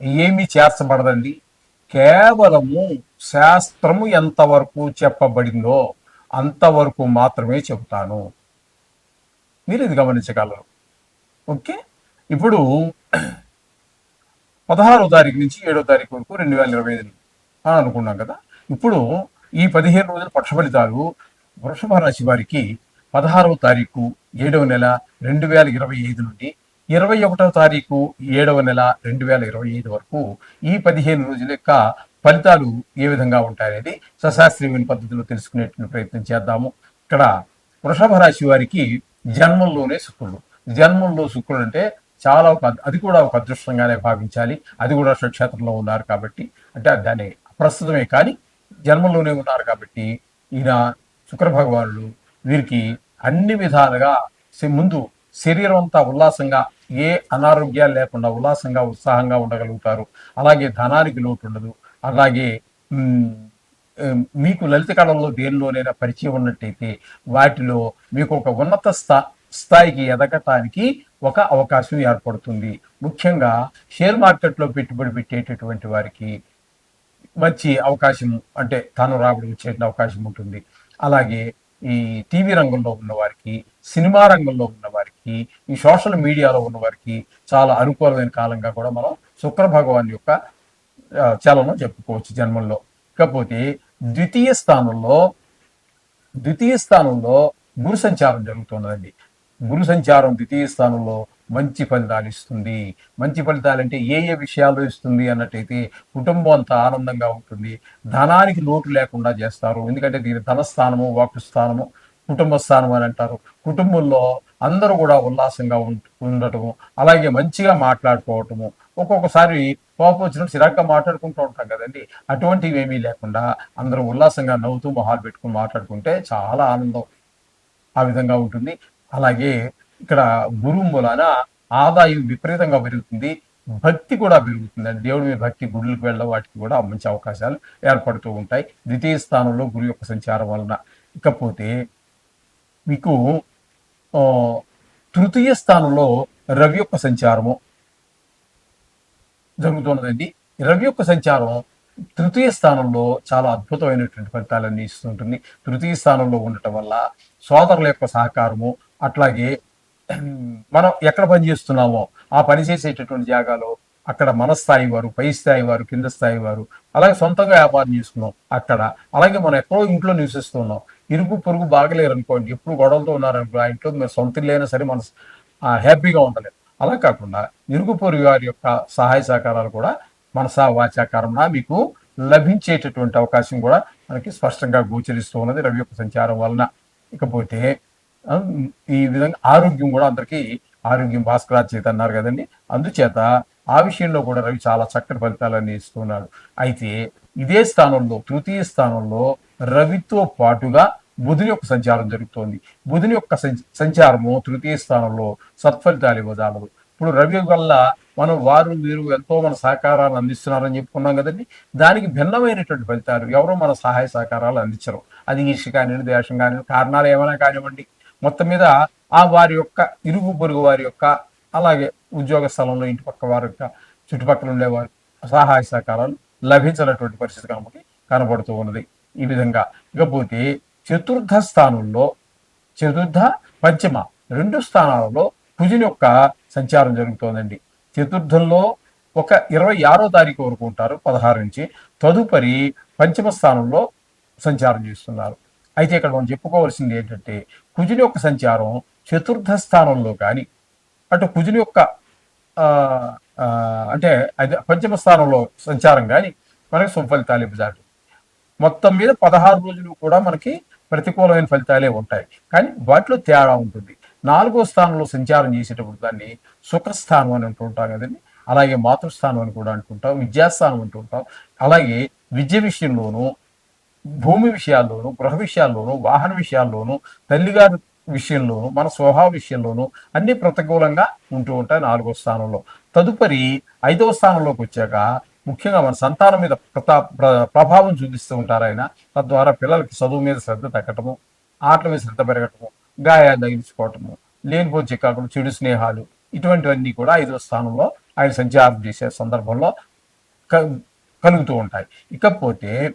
ఏమీ చేర్చబడదండి కేవలము శాస్త్రము ఎంతవరకు చెప్పబడిందో అంతవరకు మాత్రమే చెబుతాను. మీరు ఇది గమనించగలరు. ఓకే? ఇప్పుడు పదహారో తారీఖు నుంచి ఏడో తారీఖు వరకు రెండు వేల ఇరవై ఐదు అని అనుకున్నాం కదా. ఇప్పుడు ఈ పదిహేను రోజుల పక్ష ఫలితాలు వృషభ రాశి వారికి పదహారవ తారీఖు ఏడవ నెల రెండు వేల ఇరవై ఐదు నుండి ఇరవై ఒకటవ తారీఖు ఏడవ నెల రెండు వేల ఇరవై ఐదు వరకు ఈ పదిహేను రోజుల యొక్క ఫలితాలు ఏ విధంగా ఉంటాయనేది సశాస్త్రీయమైన పద్ధతిలో తెలుసుకునేటువంటి ప్రయత్నం చేద్దాము. ఇక్కడ వృషభ రాశి వారికి జన్మంలోనే శుక్రుడు. జన్మంలో శుక్రుడు అంటే చాలా ఒక అది కూడా ఒక అదృష్టంగానే భావించాలి. అది కూడా స్వక్షేత్రంలో ఉన్నారు కాబట్టి అంటే దాని ప్రస్తుతమే కానీ జన్మంలోనే ఉన్నారు కాబట్టి ఈయన శుక్ర భగవానుడు వీరికి అన్ని విధాలుగా ముందు శరీరం అంతా ఉల్లాసంగా ఏ అనారోగ్యాలు లేకుండా ఉల్లాసంగా ఉత్సాహంగా ఉండగలుగుతారు. అలాగే ధనానికి లోటు ఉండదు. అలాగే మీకు లలిత కళల్లో దేనిలోనైనా పరిచయం ఉన్నట్టయితే వాటిలో మీకు ఒక ఉన్నత స్థా స్థాయికి ఎదగటానికి ఒక అవకాశం ఏర్పడుతుంది. ముఖ్యంగా షేర్ మార్కెట్లో పెట్టుబడి పెట్టేటటువంటి వారికి మంచి అవకాశం అంటే తాను రాబడి వచ్చే అవకాశం ఉంటుంది. అలాగే ఈ టీవీ రంగంలో ఉన్నవారికి సినిమా రంగంలో ఉన్నవారికి వారికి ఈ సోషల్ మీడియాలో ఉన్న వారికి చాలా అనుకూలమైన కాలంగా కూడా మనం శుక్ర భగవాన్ యొక్క చలనం చెప్పుకోవచ్చు జన్మంలో ఇకపోతే ద్వితీయ స్థానంలో ద్వితీయ స్థానంలో గురు సంచారం జరుగుతున్నదండి. గురు సంచారం ద్వితీయ స్థానంలో మంచి ఫలితాలు ఇస్తుంది. మంచి ఫలితాలు అంటే ఏ ఏ విషయాలు ఇస్తుంది అన్నట్టయితే కుటుంబం అంతా ఆనందంగా ఉంటుంది. ధనానికి లోటు లేకుండా చేస్తారు. ఎందుకంటే దీని ధనస్థానము వాకు స్థానము కుటుంబ స్థానం అని అంటారు. కుటుంబంలో అందరూ కూడా ఉల్లాసంగా ఉం- ఉండటము అలాగే మంచిగా మాట్లాడుకోవటము ఒక్కొక్కసారి కోపం వచ్చినప్పుడు సిరాగ్గా మాట్లాడుకుంటూ ఉంటాం కదండి. అటువంటివి ఏమీ లేకుండా అందరూ ఉల్లాసంగా నవ్వుతూ మొహాలు పెట్టుకుని మాట్లాడుకుంటే చాలా ఆనందం ఆ విధంగా ఉంటుంది. అలాగే ఇక్కడ గురువు మూలాన ఆదాయం విపరీతంగా పెరుగుతుంది భక్తి కూడా పెరుగుతుంది అంటే దేవుడి మీద భక్తి గుడులకు వెళ్ళడం వాటికి కూడా మంచి అవకాశాలు ఏర్పడుతూ ఉంటాయి. ద్వితీయ స్థానంలో గురు యొక్క సంచారం వలన. ఇకపోతే మీకు తృతీయ స్థానంలో రవి యొక్క సంచారము జరుగుతున్నదండి. రవి యొక్క సంచారం తృతీయ స్థానంలో చాలా అద్భుతమైనటువంటి ఫలితాలన్నీ ఇస్తుంటుంది. తృతీయ స్థానంలో ఉండటం వల్ల సోదరుల యొక్క సహకారము అట్లాగే మనం ఎక్కడ పని చేస్తున్నామో ఆ పని చేసేటటువంటి జాగాలో అక్కడ మన స్థాయి వారు పై స్థాయి వారు కింద స్థాయి వారు అలాగే సొంతంగా వ్యాపారం చేసుకున్నాం అక్కడ అలాగే మనం ఎక్కడో ఇంట్లో నివసిస్తున్నాం ఇరుగు పొరుగు బాగలేరు అనుకోండి ఎప్పుడు గొడవలతో ఉన్నారనుకో ఆ ఇంట్లో మీరు సొంత లేనా సరే మన హ్యాపీగా ఉండలేదు అలా కాకుండా ఇరుగు పొరుగు వారి యొక్క సహాయ సహకారాలు కూడా మనసా వాచాకారంగా మీకు లభించేటటువంటి అవకాశం కూడా మనకి స్పష్టంగా గోచరిస్తూ ఉన్నది రవి యొక్క సంచారం వలన. ఇకపోతే ఈ విధంగా ఆరోగ్యం కూడా అందరికీ ఆరోగ్యం భాస్కరాజ్ చేత అన్నారు కదండి. అందుచేత ఆ విషయంలో కూడా రవి చాలా చక్కటి ఫలితాలని ఇస్తున్నాడు అయితే ఇదే స్థానంలో తృతీయ స్థానంలో రవితో పాటుగా బుధుని యొక్క సంచారం జరుగుతోంది. బుధుని యొక్క సంచారము తృతీయ స్థానంలో సత్ఫలితాలు ఇవ్వజాలదు. ఇప్పుడు రవి వల్ల మనం వారు వీరు ఎంతో మన సహకారాలు అందిస్తున్నారని చెప్పుకున్నాం కదండి. దానికి భిన్నమైనటువంటి ఫలితాలు ఎవరో మన సహాయ సహకారాలు అందించరు. అది ఈర్ష కానివ్వండి ద్వేషం కానివ్వండి కారణాలు ఏమైనా కానివ్వండి మొత్తం మీద ఆ వారి యొక్క ఇరుగు పొరుగు వారి యొక్క అలాగే ఉద్యోగ స్థలంలో ఇంటి పక్క వారి యొక్క చుట్టుపక్కల ఉండేవారు సహాయ సహకారాలు లభించినటువంటి పరిస్థితి కాబట్టి కనబడుతూ ఉన్నది. ఈ విధంగా. ఇకపోతే చతుర్థ స్థానంలో చతుర్థ పంచమ రెండు స్థానాలలో కుజుని యొక్క సంచారం జరుగుతోందండి. చతుర్థంలో ఒక ఇరవై ఆరో తారీఖు వరకు ఉంటారు పదహారు నుంచి. తదుపరి పంచమ స్థానంలో సంచారం చేస్తున్నారు. అయితే ఇక్కడ మనం చెప్పుకోవాల్సింది ఏంటంటే కుజుని యొక్క సంచారం చతుర్థ స్థానంలో కానీ అటు కుజుని యొక్క అంటే అది పంచమ స్థానంలో సంచారం కానీ మనకు సుఫలితాలు ఇవ్వజాడు మొత్తం మీద పదహారు రోజులు కూడా మనకి ప్రతికూలమైన ఫలితాలే ఉంటాయి. కానీ వాటిలో తేడా ఉంటుంది. నాలుగో స్థానంలో సంచారం చేసేటప్పుడు దాన్ని సుఖస్థానం అని అంటుంటాం ఉంటాం కదండి. అలాగే మాతృస్థానం అని కూడా అంటుంటాం. విద్యాస్థానం అంటుంటాం అలాగే విద్య విషయంలోనూ భూమి విషయాల్లోనూ గృహ విషయాల్లోనూ వాహన విషయాల్లోనూ తల్లిగారి విషయంలోనూ మన స్వభావ విషయంలోనూ అన్ని ప్రతికూలంగా ఉంటూ ఉంటాయి నాలుగో స్థానంలో. తదుపరి ఐదవ స్థానంలోకి వచ్చాక ముఖ్యంగా మన సంతానం మీద ప్రతా ప్ర- ప్రభావం చూపిస్తూ ఉంటారు ఆయన. తద్వారా పిల్లలకి చదువు మీద శ్రద్ధ తగ్గటము ఆటల మీద శ్రద్ధ పెరగటము గాయాలు తగిలించుకోవటము లేనిపోతే చికాకులు చెడు స్నేహాలు ఇటువంటివన్నీ కూడా ఐదవ స్థానంలో ఆయన సంచారం చేసే సందర్భంలో క- కలుగుతూ ఉంటాయి. ఇకపోతే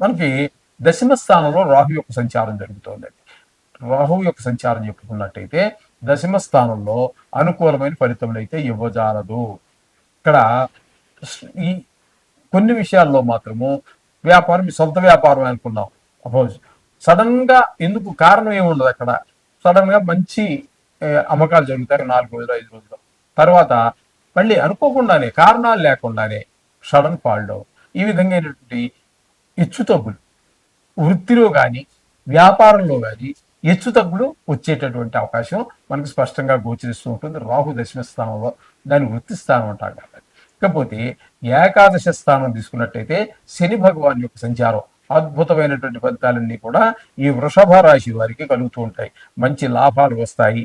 మనకి దశమ స్థానంలో రాహు యొక్క సంచారం జరుగుతోంది. రాహువు యొక్క సంచారం చెప్పుకున్నట్టయితే దశమ స్థానంలో అనుకూలమైన ఫలితములు అయితే ఇవ్వజాలదు. ఇక్కడ ఈ కొన్ని విషయాల్లో మాత్రము వ్యాపారం సొంత వ్యాపారం అనుకున్నాం అపోజ్ సడన్గా ఎందుకు కారణం ఏమి ఉండదు అక్కడ. సడన్గా మంచి అమ్మకాలు జరుగుతాయి నాలుగు రోజులు ఐదు రోజులు. తర్వాత మళ్ళీ అనుకోకుండానే కారణాలు లేకుండానే సడన్ ఫాల్ డౌన్ ఈ విధంగా అయినటువంటి హెచ్చుతగ్గులు వృత్తిలో కానీ వ్యాపారంలో కానీ హెచ్చుతగ్గులు వచ్చేటటువంటి అవకాశం మనకు స్పష్టంగా గోచరిస్తూ ఉంటుంది. రాహు దశమ స్థానంలో దాని వృత్తి స్థానం అంటాం కాబట్టి ఇకపోతే ఏకాదశ స్థానం తీసుకున్నట్టయితే శని భగవాన్ యొక్క సంచారం అద్భుతమైనటువంటి ఫలితాలన్నీ కూడా ఈ వృషభ రాశి వారికి కలుగుతూ ఉంటాయి. మంచి లాభాలు వస్తాయి.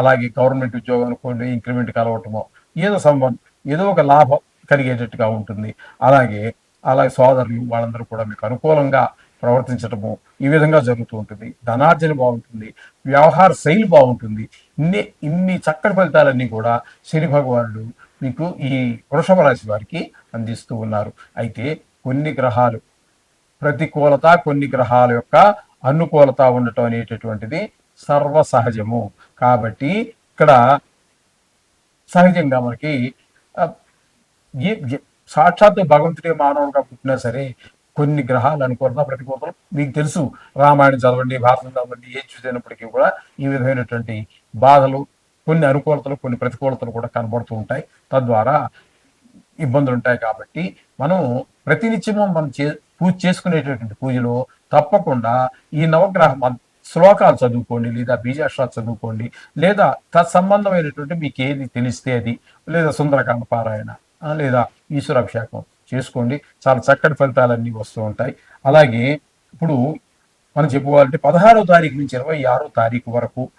అలాగే గవర్నమెంట్ ఉద్యోగం అనుకోండి ఇంక్రిమెంట్ కలవటమో ఏదో సంబంధం ఏదో ఒక లాభం కలిగేటట్టుగా ఉంటుంది. అలాగే అలాగే సోదరులు వాళ్ళందరూ కూడా మీకు అనుకూలంగా ప్రవర్తించటము ఈ విధంగా జరుగుతూ ఉంటుంది. ధనార్జన బాగుంటుంది. వ్యవహార శైలి బాగుంటుంది. ఇన్ని ఇన్ని చక్కటి ఫలితాలన్నీ కూడా శని భగవానుడు మీకు ఈ వృషభ రాశి వారికి అందిస్తూ ఉన్నారు. అయితే కొన్ని గ్రహాలు ప్రతికూలత కొన్ని గ్రహాల యొక్క అనుకూలత ఉండటం అనేటటువంటిది సర్వసహజము. కాబట్టి ఇక్కడ సహజంగా మనకి సాక్షాత్తు భగవంతుడే మానవుడిగా పుట్టినా సరే కొన్ని గ్రహాలు అనుకూలత ప్రతికూలతలు మీకు తెలుసు రామాయణం చదవండి భారతం చదవండి ఏ చూసినప్పటికీ కూడా ఈ విధమైనటువంటి బాధలు కొన్ని అనుకూలతలు కొన్ని ప్రతికూలతలు కూడా కనబడుతూ ఉంటాయి. తద్వారా ఇబ్బందులు ఉంటాయి కాబట్టి మనం ప్రతినిత్యము మనం చే పూజ చేసుకునేటటువంటి పూజలో తప్పకుండా ఈ నవగ్రహ శ్లోకాలు చదువుకోండి లేదా బీజాక్షరాలు చదువుకోండి లేదా తత్సంబంధమైనటువంటి మీకు ఏది తెలిస్తే అది లేదా సుందరకాండ పారాయణ లేదా ఈశ్వరాభిషేకం చేసుకోండి. చాలా చక్కటి ఫలితాలన్నీ వస్తూ ఉంటాయి. అలాగే ఇప్పుడు మనం చెప్పుకోవాలంటే పదహారో తారీఖు నుంచి ఇరవై ఆరో తారీఖు వరకు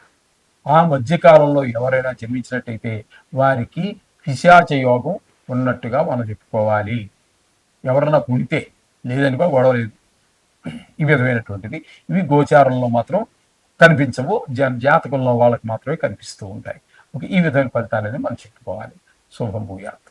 ఆ మధ్యకాలంలో ఎవరైనా జన్మించినట్టయితే వారికి పిశాచ యోగం ఉన్నట్టుగా మనం చెప్పుకోవాలి. ఎవరన్నా పుడితే లేదని గొడవ లేదు. ఈ విధమైనటువంటిది ఇవి గోచారంలో మాత్రం కనిపించవు. జన జాతకంలో వాళ్ళకి మాత్రమే కనిపిస్తూ ఉంటాయి. ఓకే ఈ విధమైన ఫలితాలని మనం చెప్పుకోవాలి. శుభం భూయాత్.